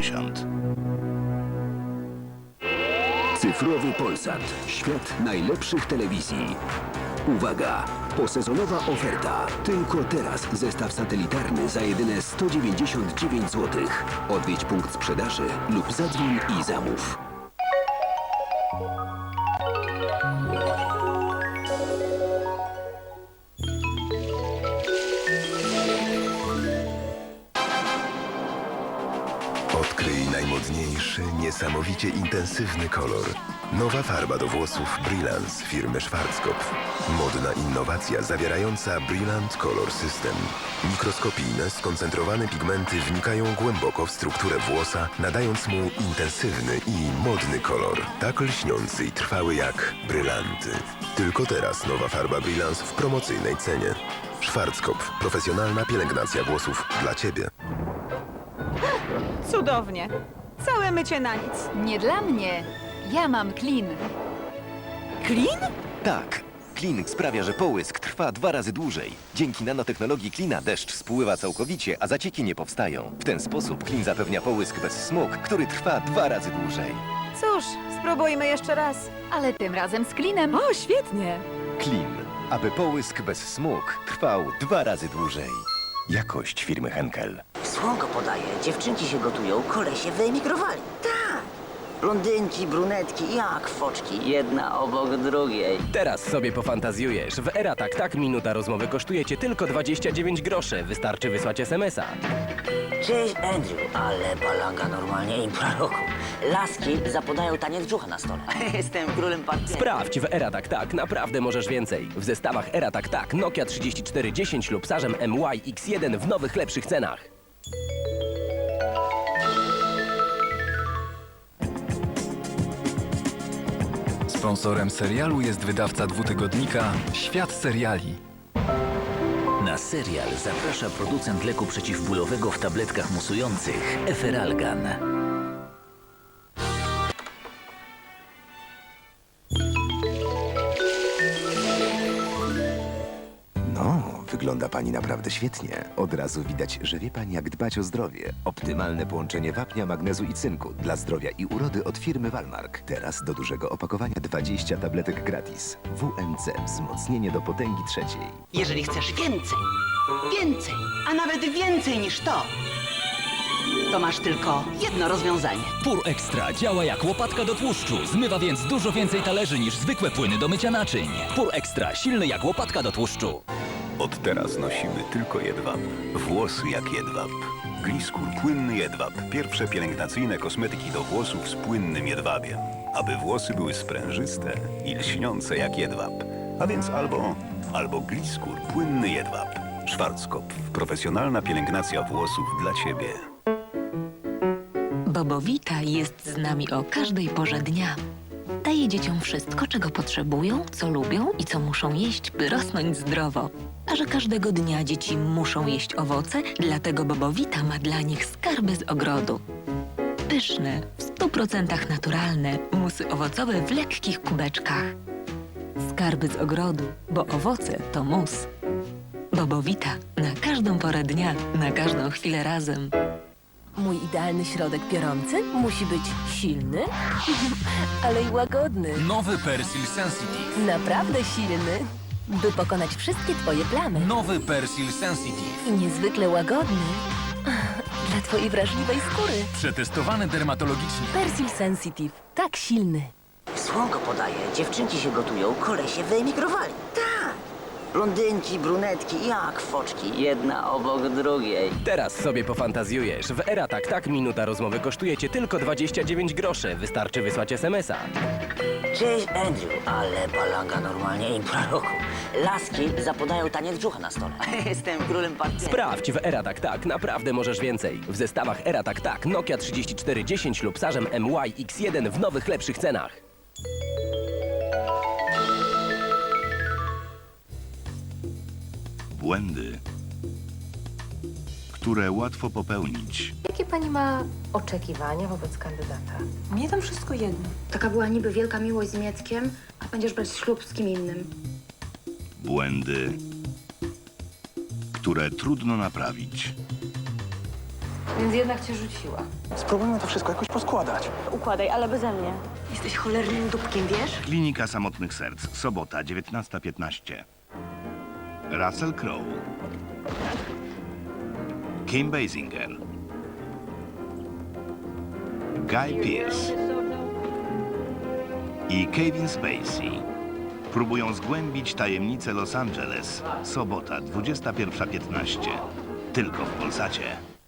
80. Cyfrowy Polsat. Świat najlepszych telewizji. Uwaga! Posezonowa oferta. Tylko teraz zestaw satelitarny za jedyne 199 zł. Odwiedź punkt sprzedaży lub zadzwoń i zamów. Niesamowicie intensywny kolor. Nowa farba do włosów Brilance firmy Schwarzkopf. Modna innowacja zawierająca Brillant Color System. Mikroskopijne, skoncentrowane pigmenty wnikają głęboko w strukturę włosa, nadając mu intensywny i modny kolor. Tak lśniący i trwały jak brylanty. Tylko teraz nowa farba Brilance w promocyjnej cenie. Schwarzkopf. Profesjonalna pielęgnacja włosów dla Ciebie. Cudownie. Całe mycie na nic. Nie dla mnie. Ja mam klin. Klin? Tak. Klin sprawia, że połysk trwa dwa razy dłużej. Dzięki nanotechnologii klina deszcz spływa całkowicie, a zacieki nie powstają. W ten sposób klin zapewnia połysk bez smug, który trwa dwa razy dłużej. Cóż, spróbujmy jeszcze raz. Ale tym razem z klinem. O, świetnie. Klin, aby połysk bez smug trwał dwa razy dłużej. Jakość firmy Henkel. Słonko podaje, dziewczynki się gotują, kolesie wyemigrowali. Tak. Blondynki, brunetki, jak foczki, jedna obok drugiej. Teraz sobie pofantazjujesz. W Era Tak Tak minuta rozmowy kosztuje cię tylko 29 groszy. Wystarczy wysłać SMS-a. Cześć Andrew, ale balanga normalnie impra roku. Laski zapodają taniec brzucha na stole. Jestem królem partii. Sprawdź w Era Tak Tak, naprawdę możesz więcej. W zestawach Era Tak Tak Nokia 3410 lub Sarzem MY X1 w nowych, lepszych cenach. Sponsorem serialu jest wydawca dwutygodnika Świat Seriali. Na serial zaprasza producent leku przeciwbólowego w tabletkach musujących Eferalgan. Wygląda pani naprawdę świetnie. Od razu widać, że wie pani jak dbać o zdrowie. Optymalne połączenie wapnia, magnezu i cynku dla zdrowia i urody od firmy Walmark. Teraz do dużego opakowania 20 tabletek gratis. WNC wzmocnienie do potęgi trzeciej. Jeżeli chcesz więcej, więcej, a nawet więcej niż to, to masz tylko jedno rozwiązanie. Pur Extra działa jak łopatka do tłuszczu. Zmywa więc dużo więcej talerzy niż zwykłe płyny do mycia naczyń. Pur Extra, silny jak łopatka do tłuszczu. Od teraz nosimy tylko jedwab. Włosy jak jedwab. Gliskur płynny jedwab. Pierwsze pielęgnacyjne kosmetyki do włosów z płynnym jedwabiem. Aby włosy były sprężyste i lśniące jak jedwab. A więc albo, albo gliskur płynny jedwab. Schwarzkopf. Profesjonalna pielęgnacja włosów dla Ciebie. Bobowita jest z nami o każdej porze dnia. Daje dzieciom wszystko, czego potrzebują, co lubią i co muszą jeść, by rosnąć zdrowo. A że każdego dnia dzieci muszą jeść owoce, dlatego Bobowita ma dla nich skarby z ogrodu. Pyszne, w 100% naturalne, musy owocowe w lekkich kubeczkach. Skarby z ogrodu, bo owoce to mus. Bobowita na każdą porę dnia, na każdą chwilę razem. Mój idealny środek piorący musi być silny, ale i łagodny. Nowy Persil Sensitive. Naprawdę silny, by pokonać wszystkie twoje plamy. Nowy Persil Sensitive. I niezwykle łagodny dla twojej wrażliwej skóry. Przetestowany dermatologicznie. Persil Sensitive. Tak silny. Słonko podaje, dziewczynki się gotują, kolesie wyemigrowali. Tak. Blondynki, brunetki, jak foczki, jedna obok drugiej. Teraz sobie pofantazjujesz. W Era Tak Tak minuta rozmowy kosztuje cię tylko 29 groszy. Wystarczy wysłać SMS-a. Cześć Andrew, ale balanga normalnie impra roku. Laski zapodają taniec brzucha na stole. Jestem królem partii. Sprawdź w Era Tak Tak, naprawdę możesz więcej. W zestawach Era Tak Tak Nokia 3410 lub Sarzem MY X1 w nowych, lepszych cenach. Błędy, które łatwo popełnić. Jakie pani ma oczekiwania wobec kandydata? Mnie tam wszystko jedno. Taka była niby wielka miłość z Mieckiem, a będziesz brać ślub z kim innym. Błędy, które trudno naprawić. Więc jednak cię rzuciła. Spróbujmy to wszystko jakoś poskładać. Układaj, ale beze mnie. Jesteś cholernym dupkiem, wiesz? Klinika Samotnych Serc, sobota 19.15. Russell Crowe. Kim Basinger. Guy Pearce. I Kevin Spacey. Próbują zgłębić tajemnice Los Angeles. Sobota 21.15. Tylko w Polsacie.